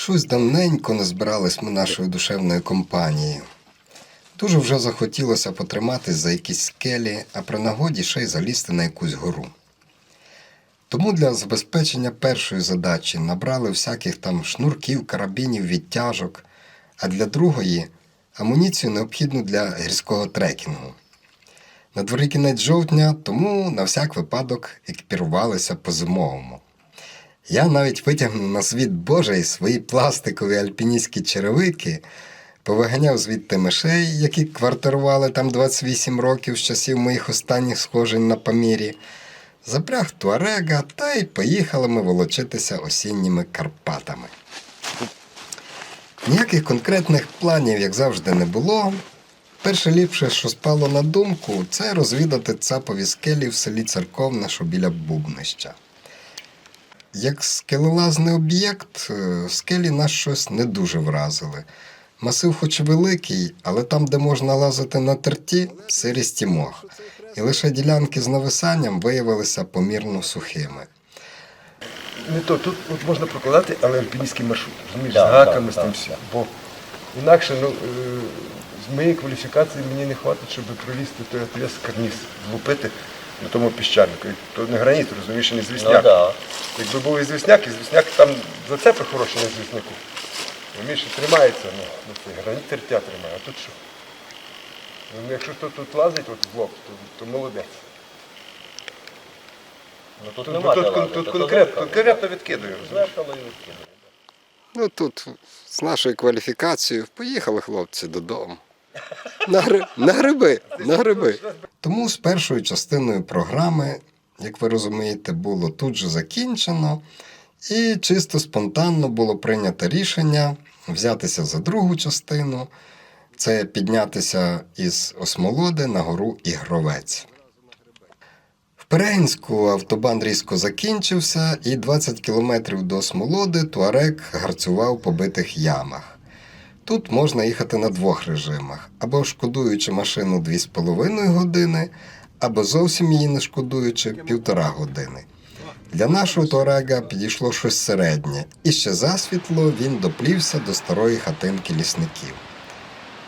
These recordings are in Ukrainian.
Щось давненько не збирались ми нашою душевною компанією. Дуже вже захотілося потриматись за якісь скелі, а при нагоді ще й залізти на якусь гору. Тому для забезпечення першої задачі набрали всяких там шнурків, карабінів, відтяжок, а для другої амуніцію необхідну для гірського трекінгу. На дворі кінець жовтня, тому на всяк випадок екіпірувалися по-зимовому. Я навіть витягнув на світ Божий свої пластикові альпіністські черевики, повиганяв звідти мишей, які квартирували там 28 років з часів моїх останніх схожень на Памірі, запряг туарега та й поїхали ми волочитися осінніми Карпатами. Ніяких конкретних планів, як завжди, не було. Перше ліпше, що спало на думку, це розвідати цапові скелі в селі Церковне, що біля Бубнища. Як скелелазний об'єкт, е, скелі нас щось не дуже вразили. Масив хоч і великий, але там, де можна лазити на терті, сирість і мох. І лише ділянки з нависанням виявилися помірно сухими. Не то, тут от можна прокладати, але альпіністський маршрут, розумієш, Да, з гаками, да, з тим да, всім. Бо інакше ну, е, з моєї кваліфікації мені не вистачить, щоб пролізти той отвес карніз, злупити на тому піщанику. То не граніт, розумієш, не Ну звісняк. да. Якби був і звісняк, і звісняк там зацепи хороші на звісняку. Розумієш, і тримається, ну, ну цей граніт тертя тримає, а тут що? Ну, якщо хто тут лазить от в лоб, то, то молодець. Ну тут Тут, нема тут, де тут, лазити, тут то конкретно, зеркало. конкретно відкидаю, розумієш? Зеркало і відкидає. Ну тут з нашою кваліфікацією поїхали хлопці додому. На, гри... на гриби, на гриби. Тому з першою частиною програми, як ви розумієте, було тут же закінчено, і чисто спонтанно було прийнято рішення взятися за другу частину це піднятися із Осмолоди на гору Ігровець. В Перегінську автобан різко закінчився, і 20 кілометрів до Смолоди Туарек гарцював по битих ямах. Тут можна їхати на двох режимах: або шкодуючи машину 2,5 години, або зовсім її не шкодуючи півтора години. Для нашого Туарега підійшло щось середнє, і ще засвітло він доплівся до старої хатинки лісників.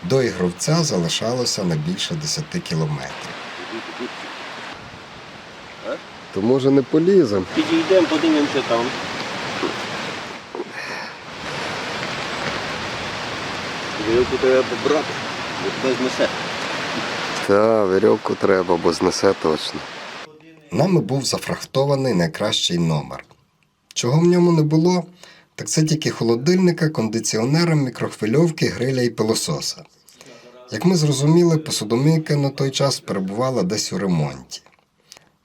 До ігровця залишалося не більше 10 кілометрів. То може не поліземо? Підійдемо, подивимося там. Вилку треба побрати, бо хтось несе. Та, вірьовку треба, бо знесе точно. Нами був зафрахтований найкращий номер. Чого в ньому не було, так це тільки холодильника, кондиціонера, мікрохвильовки, гриля і пилососа. Як ми зрозуміли, посудомийка на той час перебувала десь у ремонті.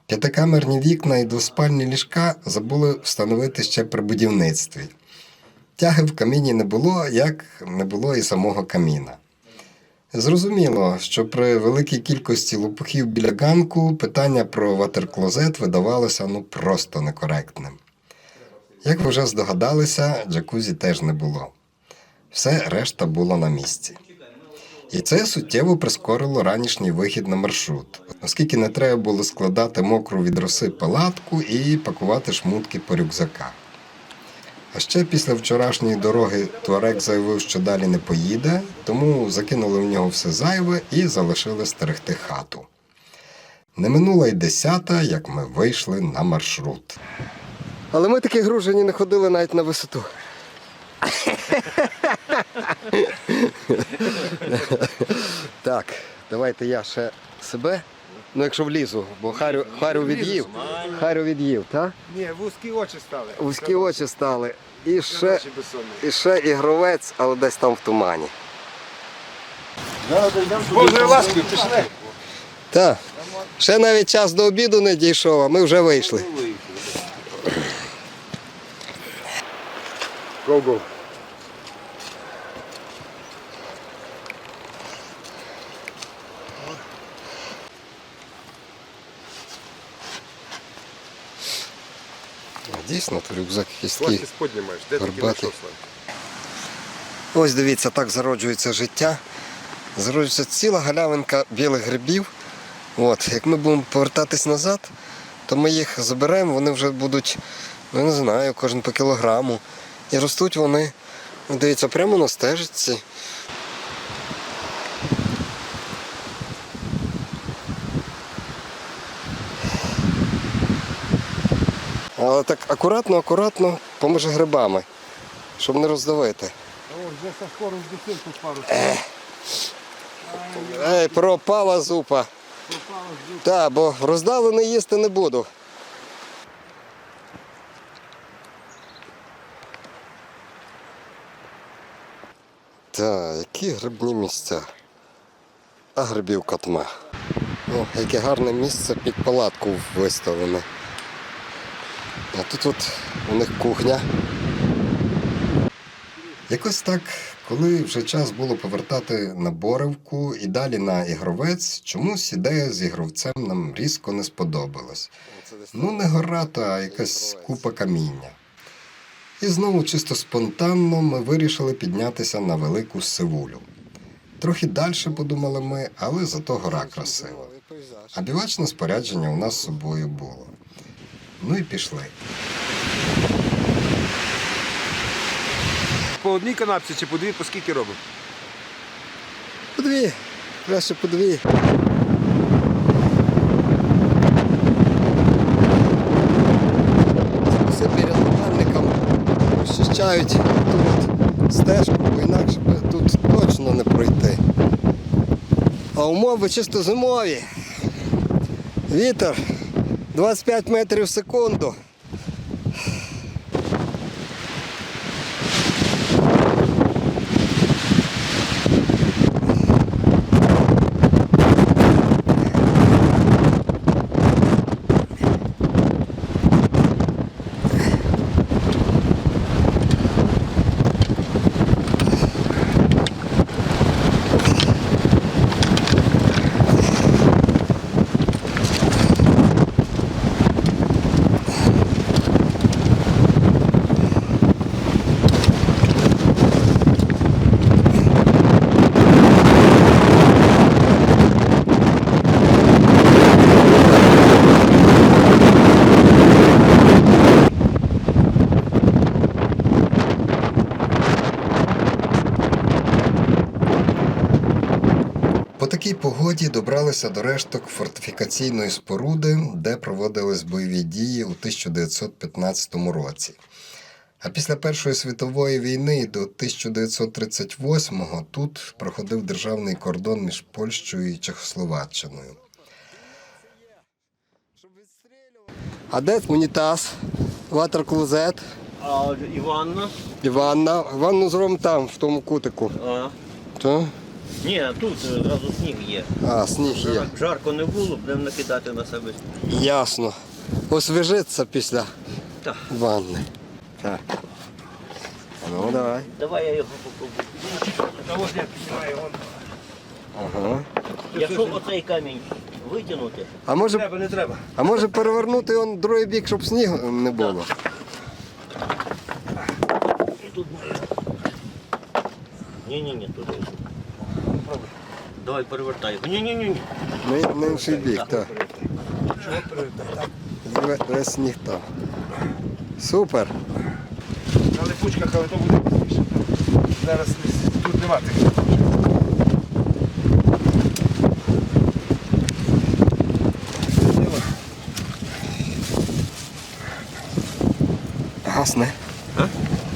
П'ятикамерні вікна і двоспальні ліжка забули встановити ще при будівництві. Тяги в каміні не було, як не було і самого каміна. Зрозуміло, що при великій кількості лопухів біля ганку питання про ватерклозет видавалося ну просто некоректним. Як ви вже здогадалися, джакузі теж не було. Все решта було на місці. І це суттєво прискорило ранішній вихід на маршрут, оскільки не треба було складати мокру від роси палатку і пакувати шмутки по рюкзаках. А ще після вчорашньої дороги Туарек заявив, що далі не поїде, тому закинули в нього все зайве і залишили стерегти хату. Не минула й десята, як ми вийшли на маршрут. Але ми такі гружені не ходили навіть на висоту. так, давайте я ще себе. Ну, якщо влізу, бо Харю, Харю від'їв. Харю від'їв, так? Ні, вузькі очі стали. Вузькі очі стали. І ще, і ще ігровець, але десь там в тумані. Божою ласкою, пішли. Так. Ще навіть час до обіду не дійшов, а ми вже вийшли. Go-go. Дійсно, то рюкзак якийсь. Ласки де Горбатий. Ось дивіться, так зароджується життя. Зароджується ціла галявинка білих грибів. От, як ми будемо повертатись назад, то ми їх заберемо, вони вже будуть, ну не знаю, кожен по кілограму. І ростуть вони Дивіться, прямо на стежці. Але так акуратно, акуратно, поможе грибами, щоб не роздавити. О, вже со скоро тут пару. Ей, пропала зупа. Так, бо роздавлений їсти не буду. Так, які грибні місця. А грибів катма. О, яке гарне місце під палатку виставлене. А тут от у них кухня. Якось так, коли вже час було повертати на Боревку і далі на ігровець, чомусь ідея з ігровцем нам різко не сподобалась. Ну, не гора, а якась купа каміння. І знову чисто спонтанно ми вирішили піднятися на велику сивулю. Трохи далі подумали ми, але зато гора красива. А бівачне спорядження у нас з собою було. Ну і пішли. По одній канапці чи по дві, по скільки робимо? По дві, краще по дві. Спасибі рятувальникам розчищають тут стежку, бо інакше тут точно не пройти. А умови чисто зимові. Вітер 25 метрів в секунду. По такій добралися до решток фортифікаційної споруди, де проводились бойові дії у 1915 році. А після Першої світової війни до 1938-го тут проходив державний кордон між Польщею і Чехословаччиною. А де унітаз? Ватер-клозет? А Іванна? І ванна. Ванну зробимо там, в тому кутику. А, Так? Ні, тут одразу сніг є. А, сніг є. Жар- Жарко не було, будемо накидати на себе. Ясно. Освіжиться після Так. ванни. Так. Ну, давай. Давай я його попробую. Ось я піднімаю його. Ага. Якщо оцей камінь витягнути, А може, Треба, не треба. а може перевернути його другий бік, щоб снігу не було? і тут буде. Ні-ні-ні, туди. Давай перевертай його. Ні-ні-ні. На інший бік, так. Ве- Весь там. Супер. На липучках, але то буде пізніше. Зараз не- тут нема таких. Гасне. А?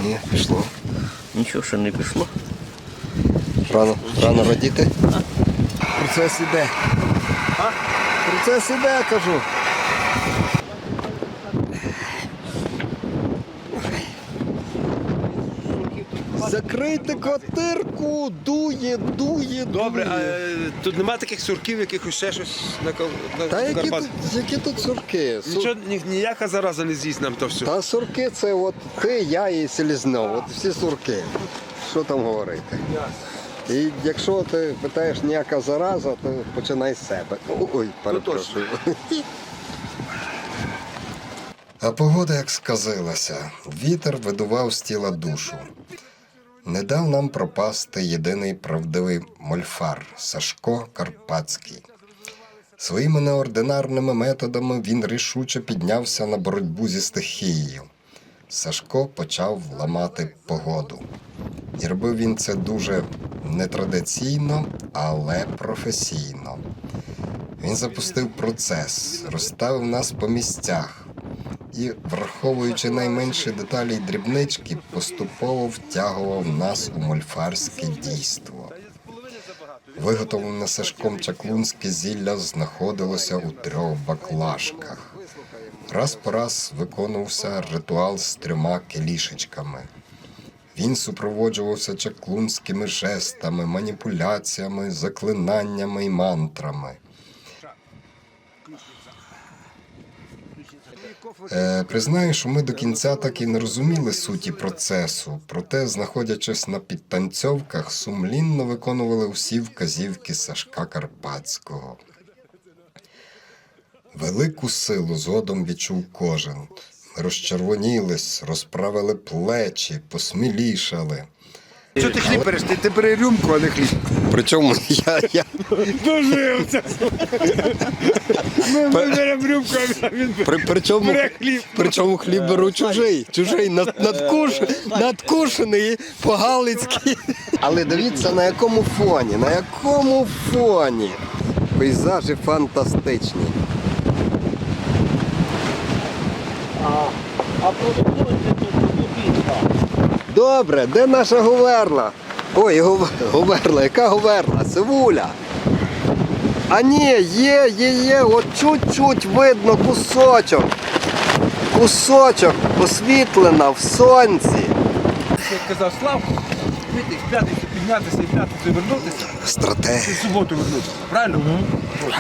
Ні, пішло. Нічого ще не пішло. Рано, рано радіти. Процес іде. Процес іде, кажу. Закрийте квартирку, дує, дує, Добре, а дує. е, тут нема таких сурків, якихось ще щось на, Кал- на Та які Карпат? тут, які тут сурки? Сур- Нічого, ні- ніяка зараза не з'їсть нам то все. Та сурки це от ти, я і Селізнов, от всі сурки. Що там говорити? І якщо ти питаєш ніяка зараза, то починай з себе. Ой, перепрошую. А погода як сказилася, вітер видував з тіла душу. Не дав нам пропасти єдиний правдивий мольфар Сашко Карпатський. Своїми неординарними методами він рішуче піднявся на боротьбу зі стихією. Сашко почав ламати погоду. І робив він це дуже нетрадиційно, але професійно. Він запустив процес, розставив нас по місцях і, враховуючи найменші деталі й дрібнички, поступово втягував нас у мольфарське дійство. Виготовлене Сашком чаклунське зілля знаходилося у трьох баклажках. Раз по раз виконувався ритуал з трьома келішечками. Він супроводжувався чаклунськими жестами, маніпуляціями, заклинаннями й мантрами. Е, признаю, що ми до кінця так і не розуміли суті процесу, проте, знаходячись на підтанцьовках, сумлінно виконували усі вказівки Сашка Карпатського. Велику силу згодом відчув кожен. Ми розчервонілись, розправили плечі, посмілішали. Що ти хліб береш? Ти, ти бери рюмку, а не хліб. Причому я, я Дожився. Ми беремо рюмку, а він при, причому, бере хліб. причому хліб беру чужий, чужий над, надкуш, надкушений, по-галицьки. Але дивіться на якому фоні, на якому фоні. Пейзажі фантастичні. А продукується тут продукція. Добре, де наша говерла? Ой, гов- говерла, яка говерла? Сивуля. А ні, є, є, є, от чуть-чуть видно кусочок. Кусочок освітлена в сонці. Як казав Славко, вийти в п'ятницю піднятися і в п'ятницю вернутися, і Стратегія. в суботу вернутися. Правильно?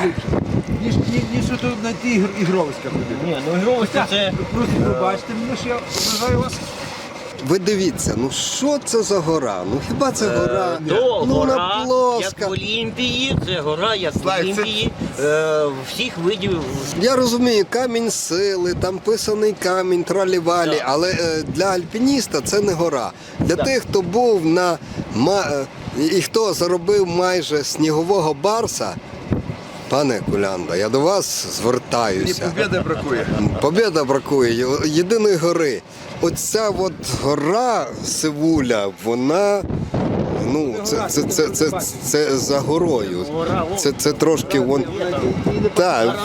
Ліпше. Ніж, ніж, ніж ото на ті ігр- ігровиська ходити. Ні, ну ігровості це Просто пробачте мене, що я вважаю вас. Ви дивіться, ну що це за гора? Ну хіба це гора? то ну вона гора, як плоска. в Олімпії, це гора, як в Слайд, це- Олімпії, е, всіх видів. Я розумію, камінь сили, там писаний камінь, тралівалі, Так. але е, для альпініста це не гора. Для Так. тих, хто був на ма, е, і хто заробив майже снігового барса, пане Кулянда, я до вас Мені звертаюся. побіди бракує. Побіда бракує, єдиної гори. Оця от гора Сивуля, вона. Ну, це, це, це, це, це, це за горою. Це, це трошки вон. Так.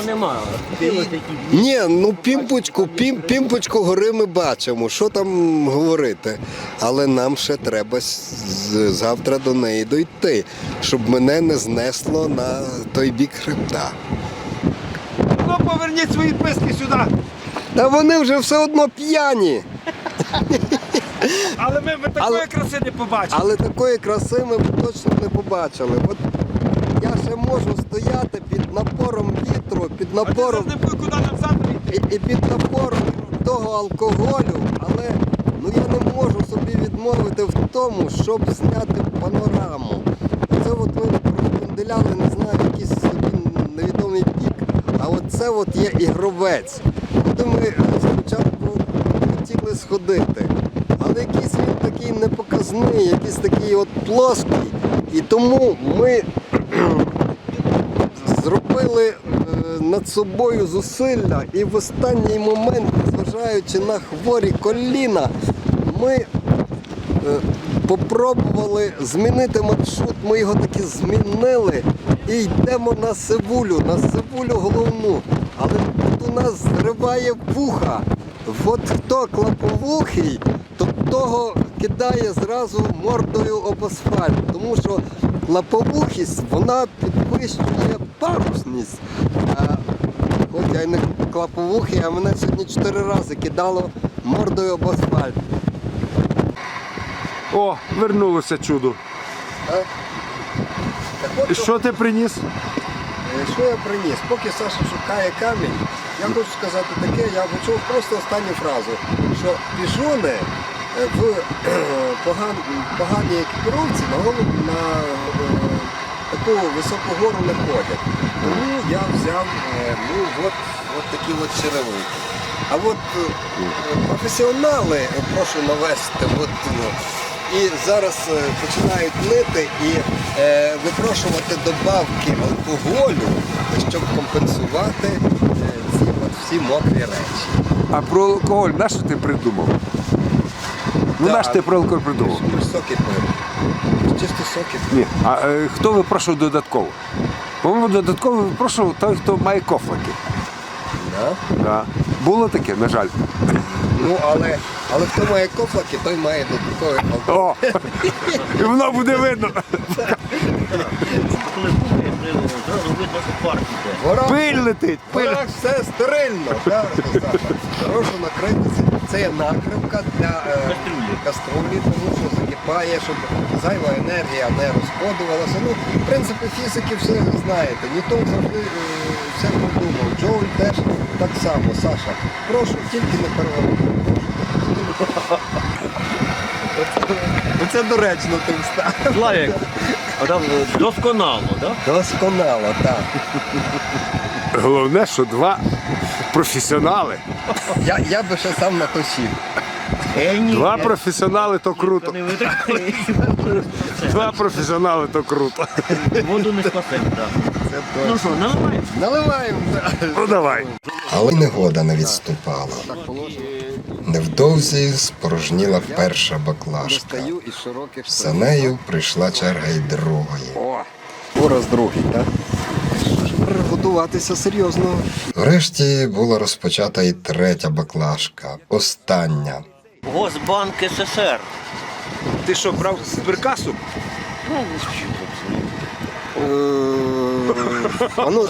Ні, ну пімпочку, пім, пімпочку гори ми бачимо. Що там говорити? Але нам ще треба завтра до неї дойти, щоб мене не знесло на той бік хребта. Ну поверніть свої писки сюди. Та вони вже все одно п'яні. Але ми, ми такої Але- краси не побачили. Але такої краси ми б точно не побачили. От я ще можу стояти під напором вітру, під А ти напором завжди куди нам завтра йти. і, і під напором того алкоголю, але ну я не можу собі відмовити в тому, щоб зняти панораму. Це от ми розподіляли, не знаю, якийсь собі невідомий пік. А от це от є ігровець. Куди ми спочатку сходити. Але якийсь він такий непоказний, якийсь такий от плоский. І тому ми зробили е, над собою зусилля, і в останній момент, незважаючи на хворі коліна, ми е, попробували змінити маршрут. Ми його таки змінили і йдемо на Сивулю, на Сивулю головну. Але тут у нас зриває вуха. От хто клаповухий, то того кидає зразу мордою об асфальт, тому що клаповухість вона підвищує парусність. Хоч я й не клаповухий, а мене сьогодні чотири рази кидало мордою об асфальт. О, вернулося чудо. Так от, І що ти приніс? Е, Що я приніс? Поки Саша шукає камінь, я хочу сказати таке, я почув просто останню фразу, що піжони е, в е, поган, поганій екіпіровці на на е, таку високу гору не ходять. Тому я взяв ну, от, от такі от черевики. А от професіонали, прошу навести, от, і зараз починають нити і е, випрошувати добавки алкоголю, щоб компенсувати всі мокрі речі. А про алкоголь, на що ти придумав? Ну, Да. на що ти про алкоголь придумав? Ми ж соки пили. Чисто соки. Ні. А е, хто випрошував додатково? По-моєму, додатково випрошував той, хто має кофлики. Да? Да. Було таке, на жаль. Ну, але, але хто має кофлаки, той має додатковий алкоголь. О! І воно буде видно. Видно, що парк іде. Ворог, Пиль летить, пиль. ворог все стерильно. Саша? Хорошо накрити. Це є накривка для е, Каструлі. каструлі, тому що закипає, щоб зайва енергія не розходувалася. Ну, в принципі, фізики все знаєте. Ньютон завжди е, все продумав. Джоуль теж так само. Саша, прошу, тільки не переворот. Оце доречно ти встав. Славік, досконало, так? Досконало, так. Головне, що два професіонали. Я, я би ще сам на то сів. Е. Два професіонали то круто. Два професіонали то круто. Воду не спасемо, так. Ну що, наливаємо? Наливаємо. Ну давай. Але негода не відступала. Невдовзі спорожніла перша баклажка. За нею прийшла черга й другої. О, Пораз другий, так? Готуватися серйозно. Врешті була розпочата і третя баклажка, остання. Госбанк СССР. ти що, брав з збіркасу? А ну,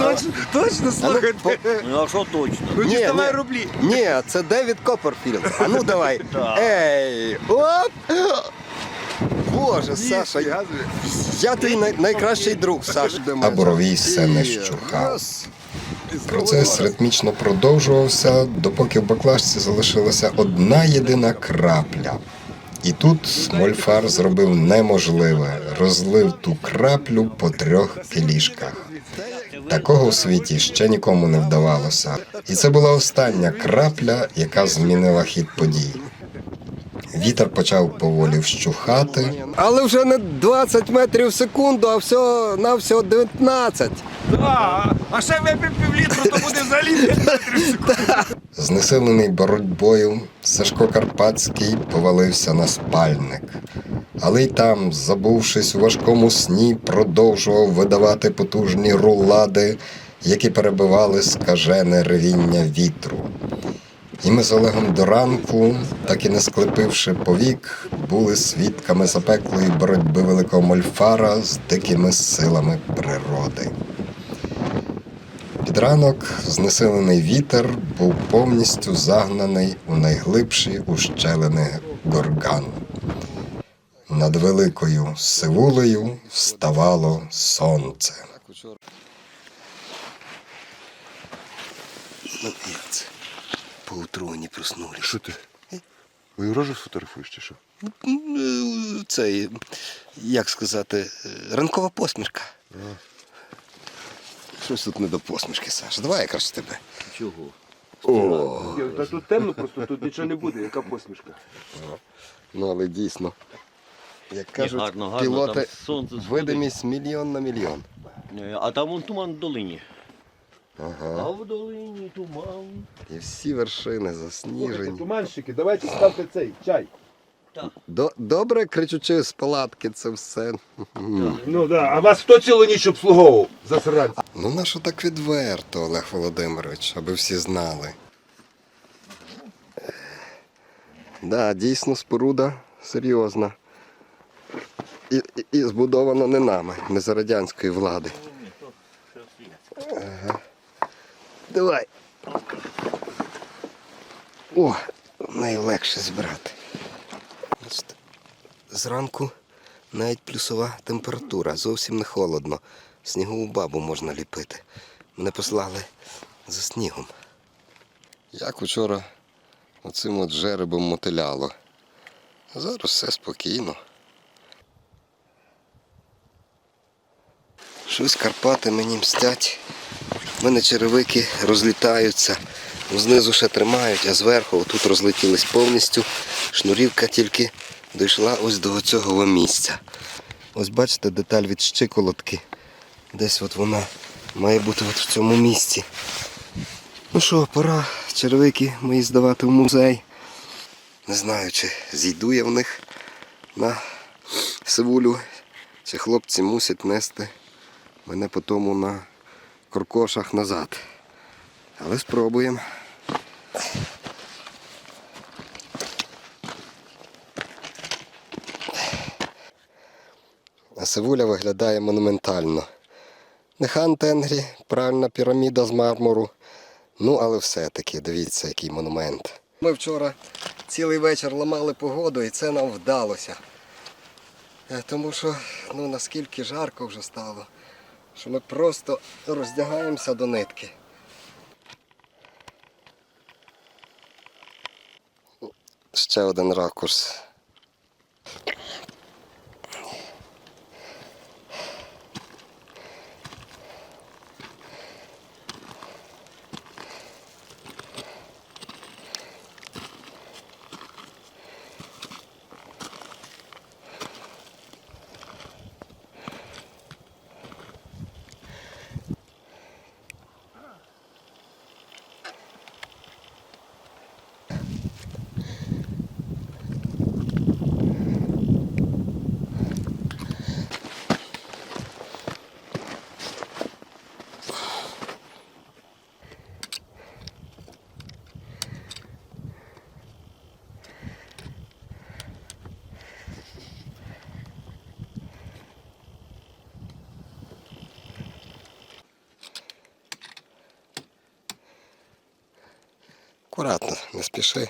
Точно слухайте. Ну а що точно? Ну Ні, діставай ні. рублі. Ні, це Девід Копперфілд. А ну давай. Ей! Оп! Боже, Саша, я, я твій най- найкращий друг, Саша. А боровій все не щухав. Процес ритмічно продовжувався, допоки в баклажці залишилася одна єдина крапля. І тут Мольфар зробив неможливе, розлив ту краплю по трьох кілішках. Такого у світі ще нікому не вдавалося. І це була остання крапля, яка змінила хід подій. Вітер почав поволі вщухати. Але вже не 20 метрів в секунду, а все на всього 19. А, а ще випив півлітру, то буде взагалі 5 метрів в секунду. Знесилений боротьбою, Сашко Карпатський повалився на спальник. Але й там, забувшись у важкому сні, продовжував видавати потужні рулади, які перебивали скажене ревіння вітру. І ми з Олегом до ранку, так і не склепивши повік, були свідками запеклої боротьби великого мольфара з дикими силами природи. Під ранок знесилений вітер був повністю загнаний у найглибші ущелини горгану. Над великою сивулею вставало сонце. Ну, як це? Поутру вони проснули. Що ти? Ви рожу фотографуєш чи що? Це, як сказати, ранкова посмішка. Щось тут не до посмішки, Саш. Давай якраз з тебе. Чого? Та тут темно, просто тут нічого не буде, яка посмішка. Ну, але дійсно. Як кажуть, гарно, гарно, пілоти там сонце сходить. видимість мільйон на мільйон. Е, А там вон туман в долині. А Ага. в долині туман. І всі вершини засніжені. Туманщики, давайте ставте цей чай. До, добре кричучи з палатки, це все. Ну да, а вас хто цілу ніч обслуговував? Засранці. Ну, нащо так відверто, Олег Володимирович, аби всі знали. Да, дійсно, споруда серйозна. І, і, і збудована не нами, не за радянської влади. Ага. Давай. О, найлегше збирати. Зранку навіть плюсова температура, зовсім не холодно. Снігову бабу можна ліпити. Мене послали за снігом. Як учора оцим от жеребом мотиляло. А зараз все спокійно. Щось Карпати мені мстять. У мене черевики розлітаються. Знизу ще тримають, а зверху отут розлетілись повністю. Шнурівка тільки дійшла ось до цього місця. Ось бачите деталь від щиколотки. Десь от вона має бути от в цьому місці. Ну що, пора червики мої здавати в музей. Не знаю, чи зійду я в них на сивулю, чи хлопці мусять нести мене потому на коркошах назад. Але спробуємо. А Сивуля виглядає монументально. Не хан Тенгрі, правильна піраміда з мармуру. Ну, але все-таки, дивіться, який монумент. Ми вчора цілий вечір ламали погоду і це нам вдалося. Е, Тому що ну, наскільки жарко вже стало, що ми просто роздягаємося до нитки. Ще один ракурс. Акуратно, не спіши.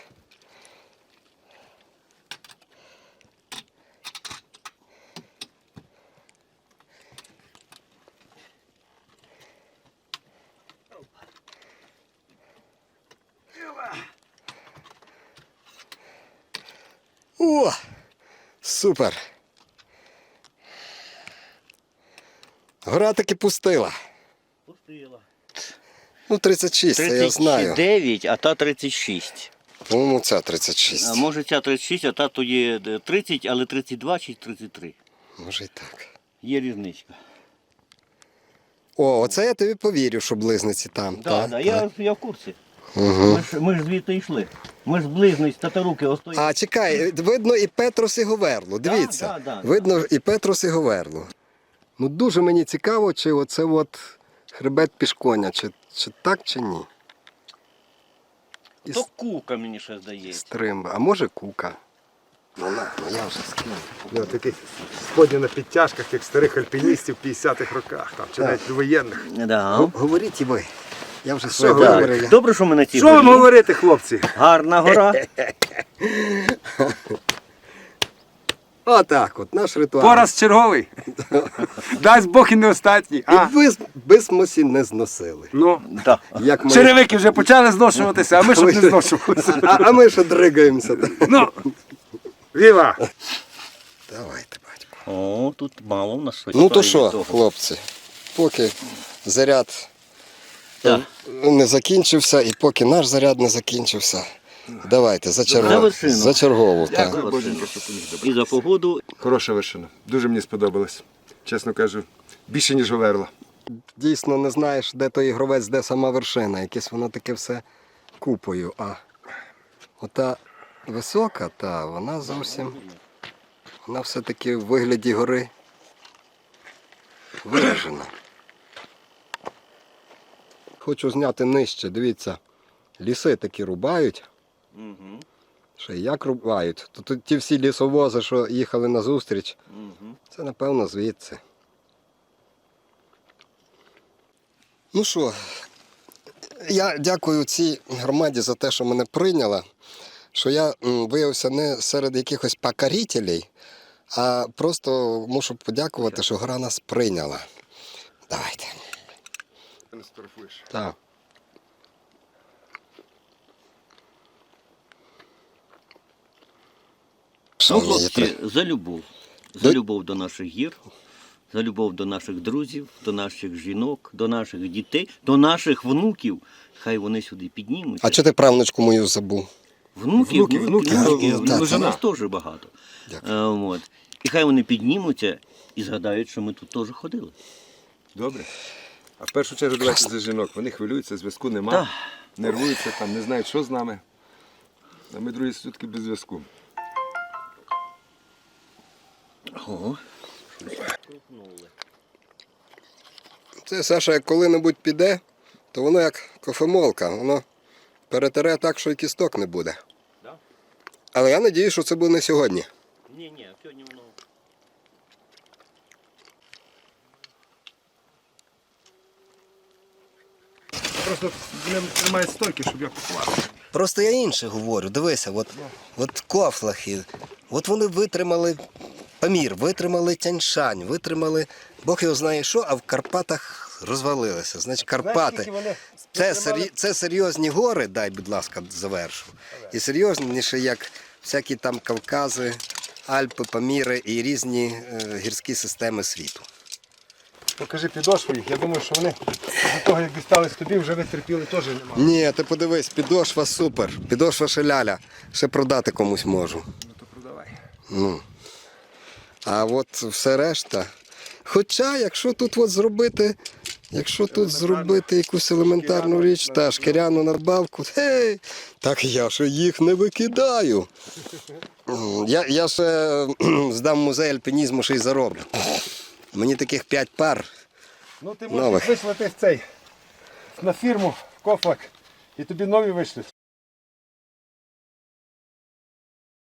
О! Супер! Гора таки. Пустила. Ну, 36, це я знаю. 39, а та 36. По-моєму, ця 36. А може ця 36, а та тоді е, 30, але 32 чи 33. Може і так. Є різничка. О, оце я тобі повірю, що близниці там. Так, так, да, так. я, я в курсі. Угу. Ми ж, ми ж звідти йшли. Ми ж близнець, татаруки остої. А чекай, видно і Петрос і Говерло. Дивіться. да, да, да. видно і Петрос і Говерло. Ну дуже мені цікаво, чи оце от хребет пішконя, чи, чи так, чи ні. І То кука мені ще здається. стримба, а може кука. Ну, на, ну я вже скинув. Ну, такі сходні на підтяжках, як старих альпіністів в 50-х роках, там, чи навіть до воєнних. Да. Говоріть і ви. Я вже своє говорив. Добре, що ми на цій Що вам горі. говорити, хлопці? Гарна гора. Отак, от наш ритуал. Пораз черговий. Дасть Бог і не остатній. І А? ви з бисмосі не зносили. Ну, Так. Як ми, черевики вже почали зношуватися, а ми щоб не зношувалися. а, а ми ще дригаємося. Ну, Віва! Давайте, батько. О, тут мало в нас щось. Ну то що, хлопці, поки заряд Так. не закінчився і поки наш заряд не закінчився, давайте за чергову. вершину. За чергову. Так. За вершину. І за погоду. Хороша вершина. Дуже мені сподобалось. Чесно кажу, більше, ніж Говерла. Дійсно не знаєш, де той ігровець, де сама вершина. Якесь воно таке все купою. А ота висока, та вона зовсім. Вона все-таки в вигляді гори виражена. Хочу зняти нижче, дивіться, ліси такі рубають. Угу. Ще й як рубають. То тут ті всі лісовози, що їхали на зустріч, Угу. це напевно звідси. Ну що, я дякую цій громаді за те, що мене прийняла, що я виявився не серед якихось покорителей, а просто мушу подякувати, що гора нас прийняла. Давайте. Не сфотографуєш. Так. Ну, хлопці, за любов. За любов до наших гір, за любов до наших друзів, до наших жінок, до наших дітей, до наших внуків. Хай вони сюди піднімуться. А чого ти правнучку мою забув? Внуки, внуки, внуки, внуки, ну, так, нас теж багато. Дякую. Е, от. І хай вони піднімуться і згадають, що ми тут теж ходили. Добре. А в першу чергу давайте за жінок. Вони хвилюються, зв'язку нема, нервуються, там, не знають, що з нами. А ми другі сутки без зв'язку. Ого. Це Саша, як коли-небудь піде, то воно як кофемолка, воно перетере так, що й кісток не буде. Да? Але я надію, що це буде не сьогодні. Ні, ні, сьогодні воно. Просто вони тримають стойки, щоб я поклав. Просто я інше говорю. Дивися, от, от кофлахи, от вони витримали Памір, витримали Тяньшань, витримали Бог його знає що, а в Карпатах розвалилися. Значить, Карпати. Це, сері... це серйозні гори, дай, будь ласка, завершу. І серйозніше, як всякі там Кавкази, Альпи, Паміри і різні е, гірські системи світу. Покажи підошву їх. Я думаю, що вони після того, як дістались тобі, вже витерпіли теж немає. Ні, ти подивись, підошва супер. Підошва ще ляля. Ще продати комусь можу. Ну то продавай. Ну. А от все решта. Хоча, якщо тут от зробити, якщо тут зробити якусь елементарну річ, та шкіряну надбавку, гей, так я ще їх не викидаю. Я, я ще здам музей альпінізму ще й зароблю. Мені таких п'ять пар. Ну ти Нових. можеш вислати цей на фірму кофлак і тобі нові вийшли.